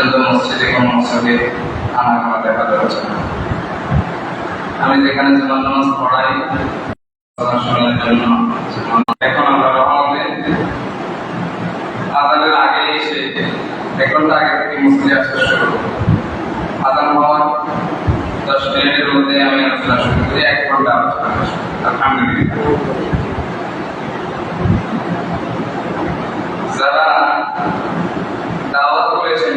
কিন্তু মসজিদে কোন মসজিদে আনাগোনা দেখা যাচ্ছে আমি যেখানে জুমার নামাজ পড়াই শোনার জন্য এখন আমরা আদানের আগে এসে এক ঘণ্টা আগে থেকে মসজিদে আসতে শুরু হওয়ার দশ মিনিটের মধ্যে আমি আলোচনা শুরু করি, এক ঘণ্টা আলোচনা যারা দাওয়াত করেছেন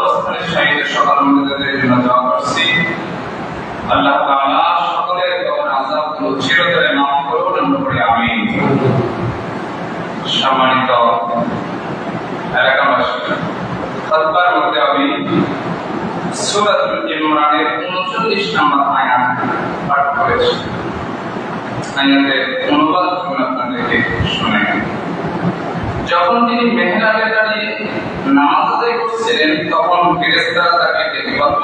সম্মানিত এলাকাবাসী, খুতবার মধ্যে আমি সূরাতুল ইমরানের 39 নম্বর আয়াত পাঠ করেছি। আয়াতের আপনাদেরকে শোনাই। যখন তিনি মেহরাবে দাঁড়িয়ে নামাজ আদায় করছিলেন, তখন ফেরেশতারা তাকে ডেকে বলল,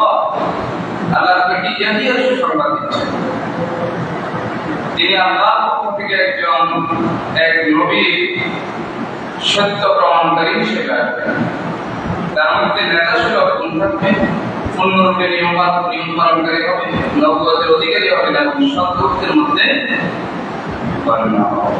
আল্লাহ থেকে ইয়াহিয়া সুসংবাদ দিচ্ছেন? তিনি আল্লাহর পক্ষ থেকে একজন এক নবী সত্য প্রমাণকারী হিসেবে তার মধ্যে নেতা ছিল থাকবে নিয়মবাদ নিয়ম পালনকারী হবে নবগতের অধিকারী হবে না সত্যের মধ্যে বর্ণনা হবে।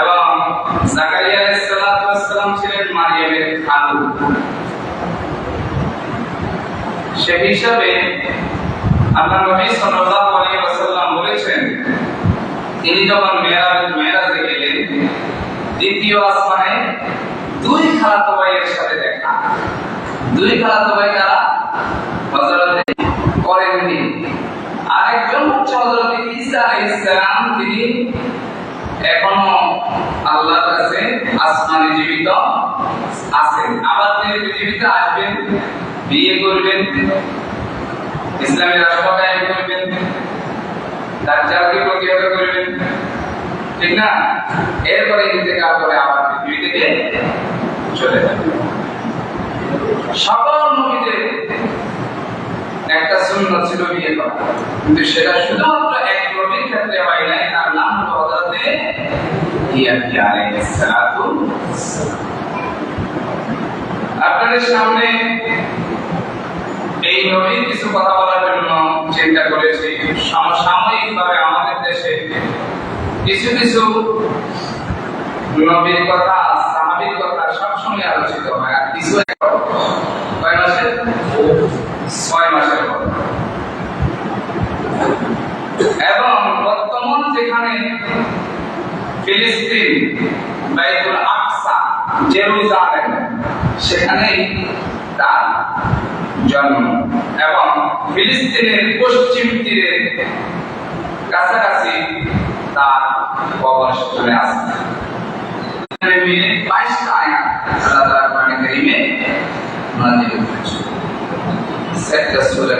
এবং জাকারিয়া আলাইহিসসালাম ছিলেন মারিয়ামের খালু সে হিসাবে আল্লাহ নবী সাল্লাল্লাহু আলাইহি ওয়াসাল্লাম বলেছেন, তিনি যখন মেরাজ মেরাজে গেলেন, দ্বিতীয় আসমানে দুই খালাতো ভাইয়ের সাথে দেখা। দুই খালাতো ভাই কারা হযরত করেননি। আরেকজন হচ্ছে হযরত ঈসা আলাইহিস সালাম, তিনি এখনও আল্লাহর কাছে আসমানে জীবিত আছেন। আবার তিনি পৃথিবীতে আসবেন, বিয়ে করবেন, ইসলামী রাষ্ট্র কায়েম করবেন, দাজ্জালকে প্রতিহত করবেন। ঠিক না? এরপরে ইন্তেকাল করে আবার পৃথিবী থেকে চলে যাবেন সকল নবীদের একটা সুন্নত ছিল বিয়ে করা। কিন্তু সেটা শুধুমাত্র এক নবীর ক্ষেত্রে হয় নাই, তার আপনাদের সামনে এই নবীর কিছু কথা বলার জন্য চিন্তা করেছি। সমসাময়িক ভাবে আমাদের দেশে কিছু কিছু নবীর কথা সবসময় আলোচিত হয়। এবং বর্তমান যেখানে ফিলিস্তিন, বাইতুল আকসা, জেরুজালেম, সেখানেই তার জন্ম। এবং ফিলিস্তিনের পশ্চিম তীরে কাছাকাছি তার কবর সেখানে আছে বাইশটা আয়াত আল্লাহ তাআলা কোরআনে কারীমে নাযিল করেছেন সেটা সূরা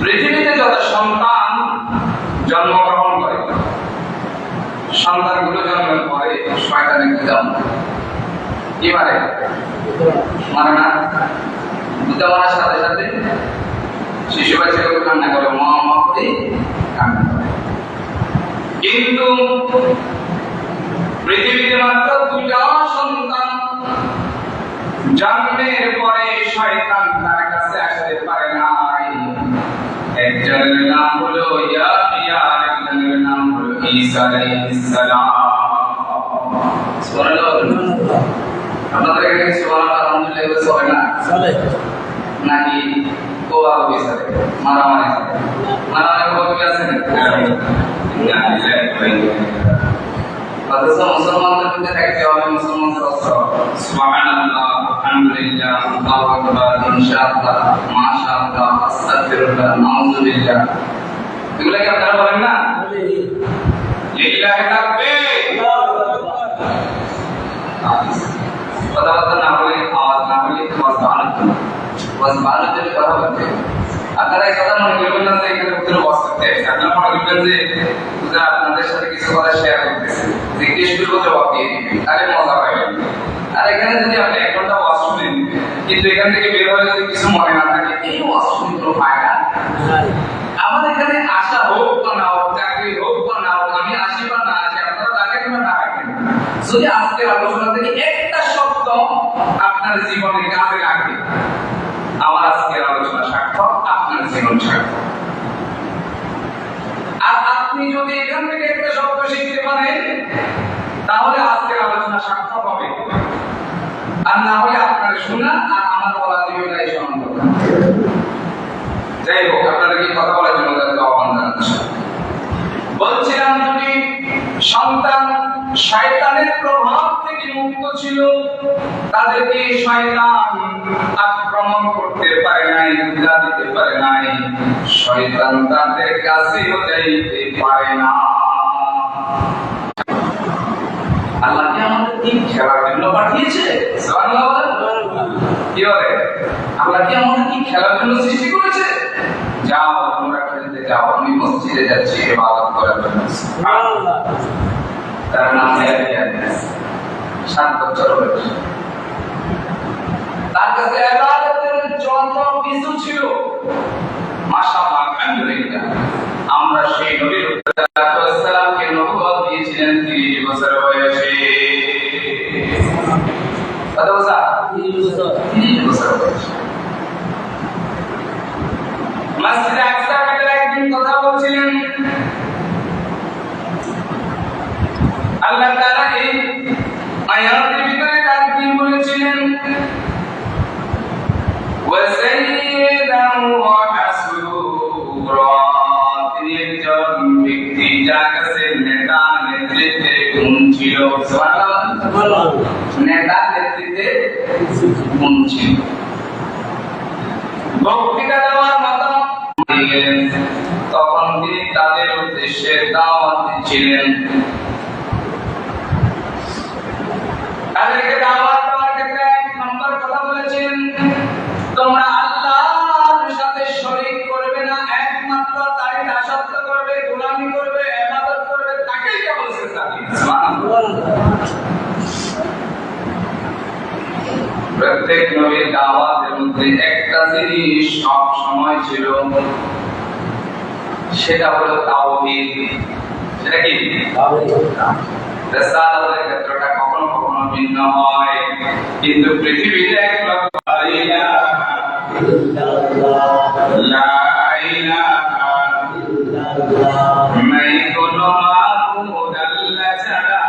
পৃথিবীতে যত সন্তান জন্মগ্রহণ করে সন্তানগুলো জন্মের পরে মানে? না? গুদা মারার সাথে সাথে শিশু বাচ্চাগুলো কান্না করে, মা মা করে কান্না করে। কিন্তু পৃথিবীতে মাত্র দুইটা সন্তান জন্মের পরে শয়তান তার কাছে আসতে পারে নাই। একজনের নাম হলো নাম হলো ঈসা সুবহানাল্লাহ আপনাদের এখানে সুবহানাল্লাহ আলহামদুলিল্লাহ এগুলো চলে না। চলে? নাকি কোবা কবি সাথে মারামারি সাথে মারামারি কবি আছে অথচ মুসলমানদের মধ্যে থাকতে হবে মুসলমানদের অস্ত্র সুবহানাল্লাহ আলহামদুলিল্লাহ। আল্লাহু আকবার ইনশাআল্লাহ মাশাআল্লাহ আস্তাগফিরুল্লাহ নাউযুবিল্লাহ এগুলো কি আপনারা বলেন না লিল্লাহি তাকবীর কথাবার্তা না বলে আওয়াজ না বলে আওয়াজ বাড়ানো জন্য কথা বলতে। আপনারা এই কথা মনে করবেন না যে এখানে ভিতরে বস করতে আসছে। আপনারা মনে করবেন যে যে আপনাদের সাথে কিছু কথা শেয়ার করতেছে। জিজ্ঞেস করব জবাব দিয়ে তাহলে মজা পাবেন। আর এখানে যদি আপনি এক ঘণ্টা ওয়াজ শুনেন, কিন্তু এখান থেকে বের হয়ে যদি কিছু মনে না থাকে, এই ওয়াজ শুনে কোনো ফায়দা আমার এখানে আশা হোক বা না হোক, চাকরি হোক বা না হোক, আমি আসি বা না আসি, আপনারা বা না ডাকেন যদি আজকের আলোচনা থেকে আপনার জীবনে কাজে লাগে আমার আজকের আলোচনা সার্থক, আপনার জীবন সার্থক। আর আপনি যদি এখান থেকে একটা শব্দ শিখতে পারেন, তাহলে আজকের আলোচনা সার্থক হবে। আর না হলে আপনার শোনা আর আমার বলা দুইটাই সমান যাই হোক, আপনারা কি কথা বলার জন্য তাদেরকে আহ্বান জানাচ্ছি বলছিলাম যদি সন্তান শয়তানের প্রভাব থেকে মুক্ত ছিল তাদেরকে শয়তান আক্রমণ করতে পারে নাই পীড়া দিতে পারে নাই। শয়তান তাদের কাছেও যাইতে পারে না। আল্লাহ কি আমাদের কি খেলার জন্য পাঠিয়েছে? কি বলে? আল্লাহ কি আমাদের কি খেলার জন্য সৃষ্টি করেছে? যাও তোমরা খেলতে যাও আমি মসজিদে যাচ্ছি ইবাদত করার জন্য। তার নাম ইয়াহিয়া সাত বছর বয়স। তার কাছে ইবাদতের যত কিছু ছিল। মাশাআল্লাহ আলহামদুলিল্লাহ। আমরা সেই নবীর সালামকে নবুয়ত দিয়েছিলেন 30 বছর বয়সে। কত বছর? 30 বছর। বয়সে। মসজিদে আকসা কাছে একদিন কথা বলছিলেন। আল্লাহ তাআলা এই ছিল। নেতা তখন তিনি তাদের উদ্দেশ্যে দাওয়াত দিচ্ছিলেন তাদেরকে দাওয়াত দেওয়ার ক্ষেত্রে এক নম্বর কথা বলেছেন তোমরা আল্লাহর সাথে শরীক করবে না একমাত্র তারই দাসত্ব করবে গোলামি করবে ইবাদত করবে তাকেই কেবল চেষ্টা দিন প্রত্যেক নবীর দাওয়াতের একটা জিনিস সব সময় ছিল, সেটা হলো তাওহীদ। সেটা কি? রেসালাতের ক্ষেত্রটা কখনো কখনো ভিন্ন হয়, কিন্তু পৃথিবীতে এক ছাড়া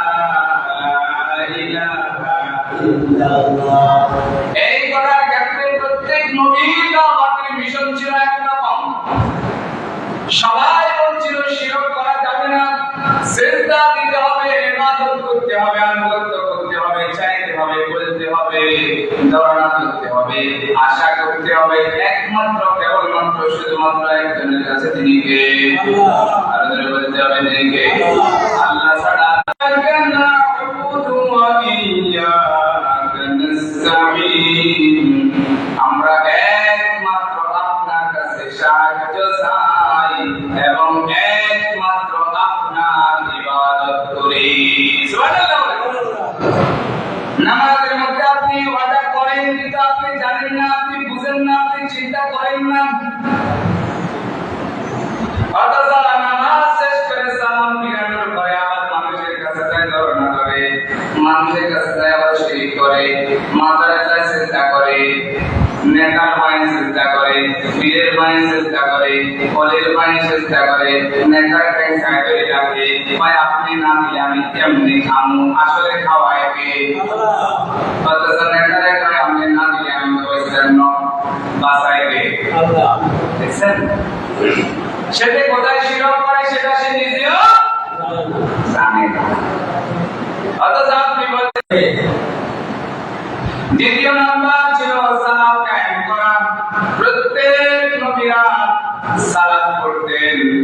চেষ্টা করে কাছে ভাই আপনি না দিলে আমি কেমনি খামু আসলে খাওয়ায় অথচ নেতারে কয় আপনি না দিলে আমি তো ওই জন্য দেখছেন সেটা কোথায় শিরক করে সেটা সে নিজেও জানে না অথচ আপনি বলছেন দ্বিতীয় নাম্বার ছিল সালাত কায়েম করা প্রত্যেক নবীরা সালাত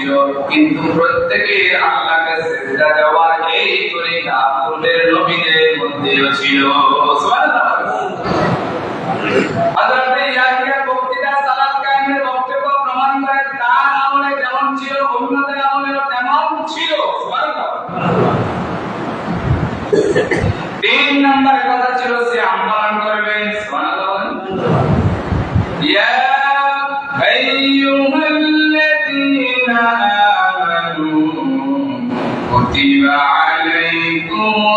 ছিল কিন্তু প্রত্যেকের আল্লাহকে সেজদা দেওয়া এই তরিকা পূর্বের নবীদের মধ্যেও ছিল। সুবহানাল্লাহ।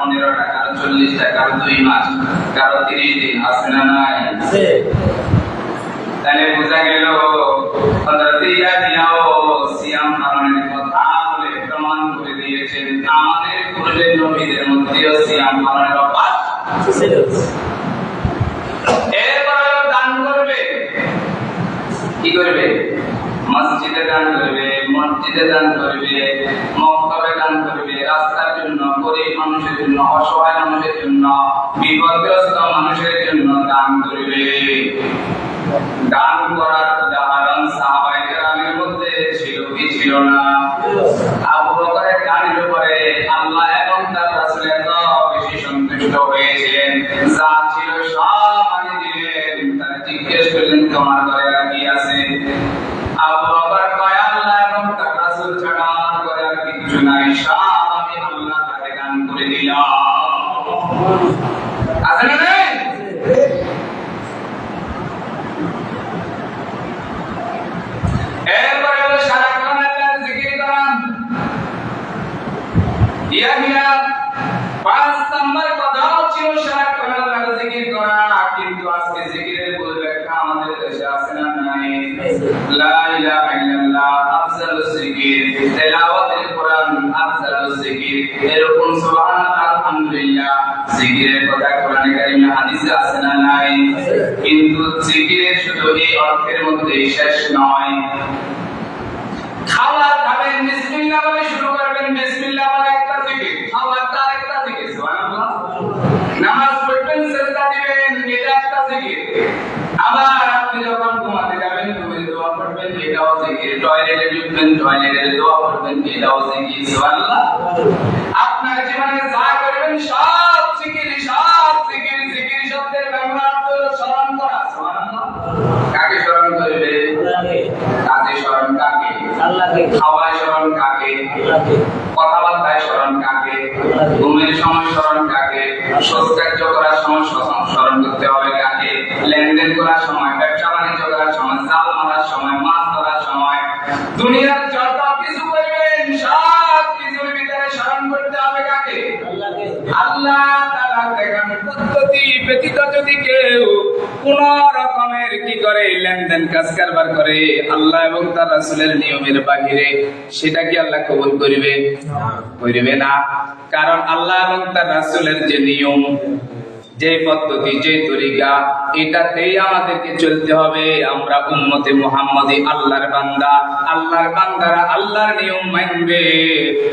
কারও পনেরোটা কারও চল্লিশটা কারও দুই মাস কারও তিরিশ দিন আছে না নাই? তাহলে বোঝা গেল সিয়াম পালনের কথা বলে প্রমাণ করে দিয়েছেন আমাদের পূর্বের নবীদের মধ্যেও সিয়াম পালনের অভ্যাস এরপরে দান করবে। কি করবে? মসজিদে দান করবে, মসজিদে দান করবে, মক্তবে দান করবে, রাস্তার জন্য, গরিব মানুষের জন্য, অসহায় মানুষের জন্য, বিপদগ্রস্ত মানুষের জন্য দান করবে। দান করার উদাহরণ সাহাবাই কেরামের মধ্যে ছিল কি ছিল না? আল্লাহ বেশি হয়েছিলেন। তোমার আর কি? আছে জিকিরের শুধু এই অর্থের মধ্যে শেষ নয়। খাবার খাবেন বিসমিল্লাহ বলে শুরু করবেন। বিসমিল্লাহ বলে একটা জিকির খাবার তার একটা জিকির, সুবহানাল্লাহ। নামাজ পড়বেন, সেজদা দিবেন, এটা একটা জিকির। আবার আপনি যখন ঘুমাতে যাবেন, ঘুমের দোয়া পড়বেন, এটাও জিকির। টয়লেটে ঢুকবেন, টয়লেটের দোয়া পড়বেন, এটাও জিকির, সুবহানাল্লাহ। কথাবার্তায় স্মরণ কাকে? ঘুমের সময় স্মরণ কাকে? সৎকার্য করার সময় স্মরণ করতে হবে কাকে? লেনদেন করার সময় ব্যবসা বাণিজ্য করার সময় জাল মারার সময় মাছ ধরার সময়। দুনিয়ার যত কিছু করবেন সব কিছুর ভিতরে স্মরণ করতে হবে কাকে? আল্লাহ তাআলা দেখানো পদ্ধতি ব্যতীত যদি কেউ কোন রকমের কি করে লেনদেন কাজ কারবার করে আল্লাহ এবং তার রাসূলের নিয়মের বাহিরে সেটা কি আল্লাহ কবুল করিবে? করিবে না। কারণ আল্লাহ এবং তার রাসুলের যে নিয়ম যে পদ্ধতি, যে তরিকা, এটাতেই আমাদেরকে চলতে হবে। আমরা উম্মতে মুহাম্মাদি আল্লাহর বান্দা। আল্লাহর বান্দারা আল্লাহর নিয়ম মানবে।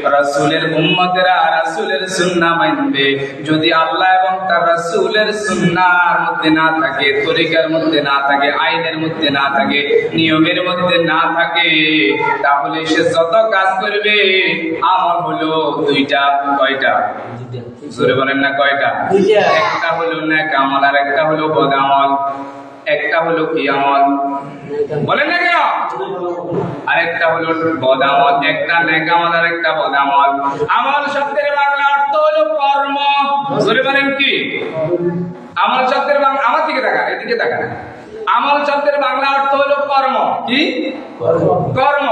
রাসূলের উম্মতেরা রাসূলের সুন্নাহ মানবে। যদি আল্লাহ এবং তার রাসূলের সুন্নাহর মধ্যে না থাকে, তরিকার মধ্যে না থাকে, আইনের মধ্যে না থাকে, নিয়মের মধ্যে না থাকে, তাহলে সে যত কাজ করবে আমার হলো দুইটা, কয়টা? জোরে বলেন না কয়টা? একটা হলো নেক আমল আর একটা হলো বদ আমল। একটা হলো কি আমল? বলেন না কেন আরেকটা হলো বদ আমল একটা নেক আমল আর একটা বদ আমল। আমল শব্দের বাংলা অর্থ হলো কর্ম। জোরে বলেন কি? আমল শব্দের বাংলা আমার দিকে তাকা এদিকে তাকা আমল শব্দের বাংলা অর্থ হলো কর্ম। কি? কর্ম।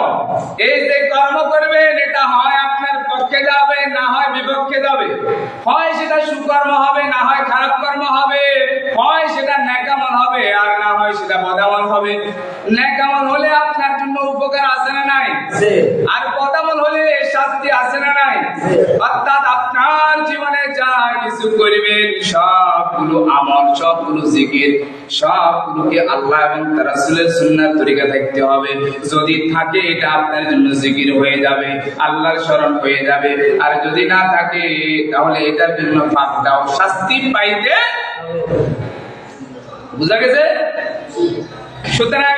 এই যে কর্ম করবেন এটা হয় আপনার পক্ষে যাবে না হয় বিপক্ষে যাবে। হয় সেটা সুকর্ম হবে না হয় খারাপ কর্ম হবে। হয় সেটা ন্যাকামল হবে আর না হয় সেটা বদামল হবে। ন্যাকামল হলে আপনার জন্য উপকার আছে না নাই? আর বদামল হলে শাস্তি আছে না নাই অর্থাৎ আপনার জীবনে যা কিছু করবেন। সবগুলো আমল, সবগুলো জিকির, সবগুলোকে আল্লাহ এবং তার রাসূলের সুন্নাহর তরিকা থাকতে হবে। যদি থাকে, এটা আপনার জন্য জিকির হয়ে যাবে, আল্লাহর স্মরণ হয়ে যাবে। আর যদি না থাকে, তাহলে এটার জন্য ফাঁকটাও শাস্তি পাইতে বুঝা গেছে? সুতরাং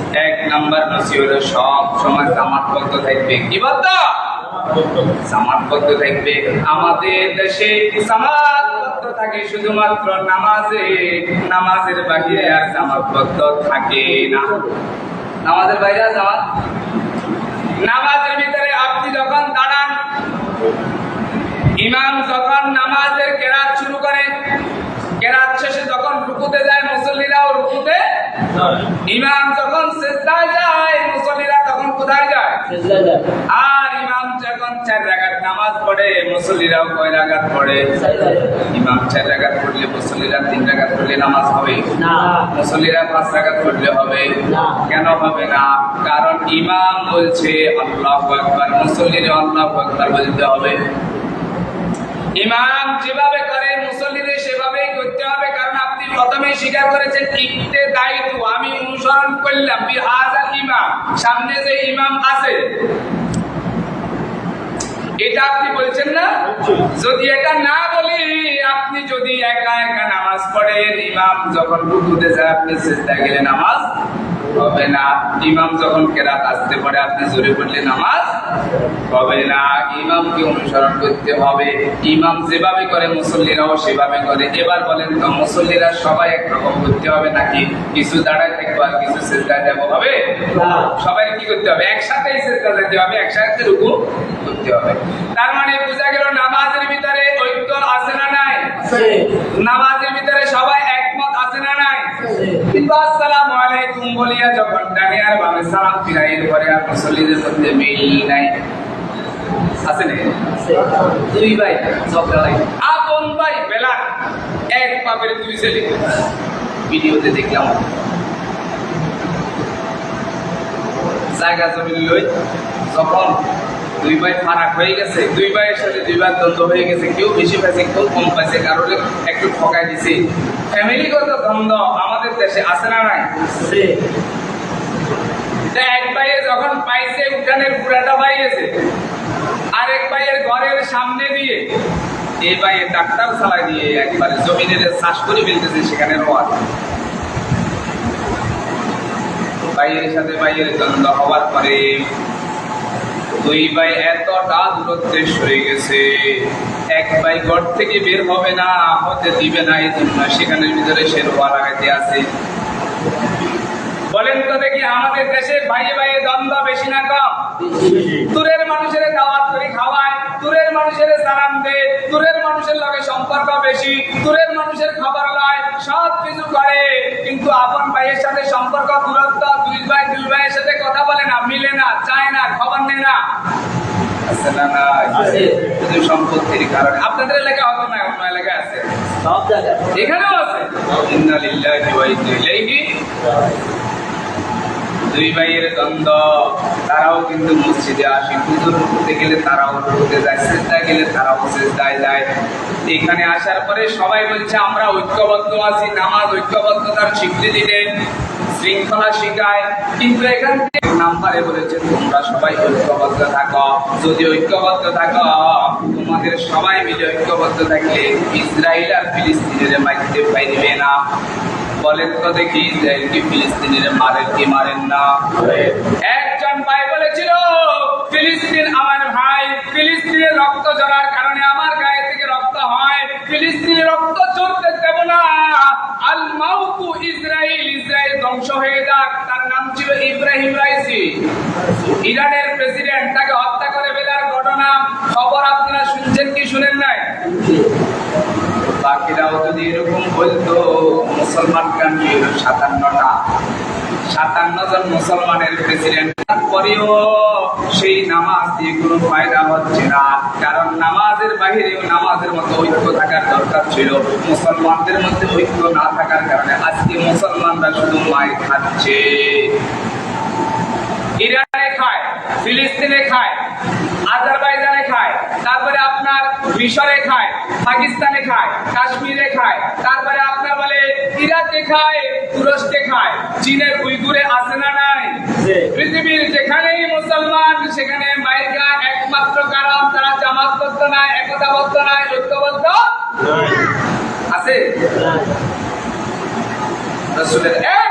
এক নাম্বার নসিহত সব সময় জামাত বদ্ধ থাকবে কি বলতো জামাতবদ্ধ থাকবে। আমাদের দেশে জামাতবদ্ধ থাকে? শুধুমাত্র নামাজে, নামাজের বাহিরে আর জামাতবদ্ধ থাকে না। নামাজের বাইরে জামাত? নামাজের ভিতরে আপনি যখন দাঁড়ান, ইমাম যখন নামাজের কেরাত শুরু করে, কেরাত শেষে যখন রুকুতে যায়, মুসল্লিরাও রুকুতে ইমাম যখন সেজদায় যায় মুসল্লিরা তখন কোথায় যায়? আর ইমাম যখন চার রাকাত নামাজ পড়ে মুসল্লিরাও কয় রাকাত পড়ে? ইমাম চার রাকাত পড়লে মুসল্লিরা তিন রাকাত পড়লে নামাজ হবে? মুসল্লিরা পাঁচ রাকাত পড়লে হবে? না। কেন হবে না? কারণ ইমাম বলছে আল্লাহু আকবার। মুসল্লিরা আল্লাহু আকবার বলতে হবে। ইমাম যেভাবে করে মুসল্লিদের সেভাবেই করতে হবে কারণ আপনি প্রথমেই স্বীকার করেছেন ইকতে দায়িত্ব আমি অনুসরণ করলাম, বিহাজাল ইমাম। সামনে যে ইমাম আছে, এটা আপনি বলছেন না? যদি এটা না বলি, আপনি যদি একা একা নামাজ পড়েন, ইমাম যখন বুকুতে যায়, আপনি চেষ্টা গেলে নামাজ হবে না। ইমাম যখন কেরাত আসতে পারে আপনি জোরে পড়লে নামাজ হবে না। ইমামকে অনুসরণ করতে হবে। ইমাম যেভাবে করে মুসল্লিরাও সেভাবে করে। এবার বলেন তো মুসল্লিরা সবাই একরকম করতে হবে নাকি? কিছু দাঁড়ায় থাকব আর কিছু চেষ্টায় যাব হবে? সবাই কি করতে হবে? একসাথেই চেষ্টা যেতে হবে একসাথে রুকু করতে হবে। তার মানে বোঝা গেল নামাজের ভিতরে ঐক্য আছে না নাই? নামাজের ভিতরে সবাই একমত আছে না নাই কিন্তু আসসালামু আলাইকুম বলিয়া যখন ডানে আর বামে সালাম ফিরাই এরপরে আর মুসল্লিদের মধ্যে মিল নাই। আছে না? দুই ভাই ঝগড়া লাগে আপন ভাই? বেলা। এক পাপের দুই ছেলে। ভিডিওতে দেখলাম। জায়গা জমি লই যখন দুই ভাই ফারাক হয়ে গেছে দুই ভাইয়ের সাথে দুই ভাই দ্বন্দ্ব হয়ে গেছে কেউ বেশি পাইছে কেউ কম পাইছে কারোর একটু ঠকাই দিছে। ফ্যামিলিগত দ্বন্দ্ব আমাদের দেশে আছে না নাই? এক ভাইয়ে যখন পাইছে উঠানের পুরাটা পাই গেছে। আরেক ভাইয়ের ঘরের সামনে দিয়ে এই ভাইয়ের ডাক্তার চালাই দিয়ে একবারে জমিনের চাষ করে ফেলতেছে সেখানে রোয়া ভাইয়ের সাথে ভাইয়ের দ্বন্দ্ব হওয়ার পরে দুই ভাই এতটা দূরত্বে সরে গেছে। এক ভাই ঘর থেকে বের হবে না, হতে দিবে না, এই জন্য সেখানে ভিতরে সে রোয়া লাগাইতে আছে। বলেন তো দেখি আমাদের দেশে ভাইয়ে ভাইয়ে দ্বন্দ্ব বেশি না কম? দূরের মানুষের দাওয়াত করে খাওয়ায় দূরের মানুষের সালাম দেয় দূরের মানুষের লগে সম্পর্ক বেশি দূরের মানুষের খবর লয় সব কিছু করে। কিন্তু আপন ভাইয়ের সাথে সম্পর্ক দূরত্ব দুই ভাই দুই ভাইয়ের সাথে কথা বলে না মিলে না চায় না খবর নেয় না। আছে না না আছে। শুধু সম্পত্তির কারণে আপনাদের এলাকা হতো না অন্য এলাকায় আছে। সব এখানেও আছে। দুই ভাইয়ের দ্বন্দ্ব, তারাও কিন্তু মসজিদে আসে। পুজোর করতে গেলে তারাও করতে যায় সেজদায় গেলে তারাও সেজদায় যায়। এখানে আসার পরে সবাই বলছে, আমরা ঐক্যবদ্ধ আছি, নামাজ ঐক্যবদ্ধতার স্বীকৃতি দেন, শৃঙ্খলা শিখায়। কিন্তু এখান থেকে নাম্বারে বলেছে, তোমরা সবাই ঐক্যবদ্ধ থাকো। যদি ঐক্যবদ্ধ থাকো, তোমাদের সবাই মিলে ঐক্যবদ্ধ থাকলে ইসরায়েল আর ফিলিস্তিনের মাইতে পাইবে না। বলেন তো দেখি ইসরায়েল কি ফিলিস্তিনের মারেন কি মারেন না। একজন ভাই বলেছিল ফিলিস্তিন আমার ভাই, ফিলিস্তিনের রক্ত ঝরার কারণে আমার গায়ে থেকে রক্ত হয়, ফিলিস্তিনের রক্ত ঝরতে দেব না। আল মাউতু ইসরায়েল ইসরায়েল ধ্বংস হয়ে যাক, তার নাম ছিল ইব্রাহিম রাইসি। ইরানের প্রেসিডেন্ট তাকে হত্যা করে ফেলার ঘটনা, খবর আপনারা শুনছেন কি শুনেন নাই? বাকিরাও যদি এরকম বলতো মুসলমান কান্ট্রি সাতান্নটা। সাতান্ন জন মুসলমানের প্রেসিডেন্ট। তারপরেও সেই নামাজ দিয়ে কোনো ফায়দা হচ্ছে না। কারণ নামাজের বাহিরেও নামাজের মতো ঐক্য থাকার দরকার ছিল। মুসলমানদের মধ্যে ঐক্য না থাকার কারণে আজকে মুসলমানরা শুধু মায় খাচ্ছে। ইরানে খায় ফিলিস্তিনে খায় আজারবাইজানে খায় তারপরে আপনার মিশরে খায় পাকিস্তানে খায় কাশ্মীরে খায় তারপরে আপনার বলে ইরাকে খায় তুরস্কে খায় চীনের উইগুরে আছে না নাই? পৃথিবীর যেখানেই মুসলমান সেখানে মাইকা একমাত্র কারণ তারা জামাতবদ্ধ নাই একতাবদ্ধ নাই ঐক্যবদ্ধ আছে? রসুলের এক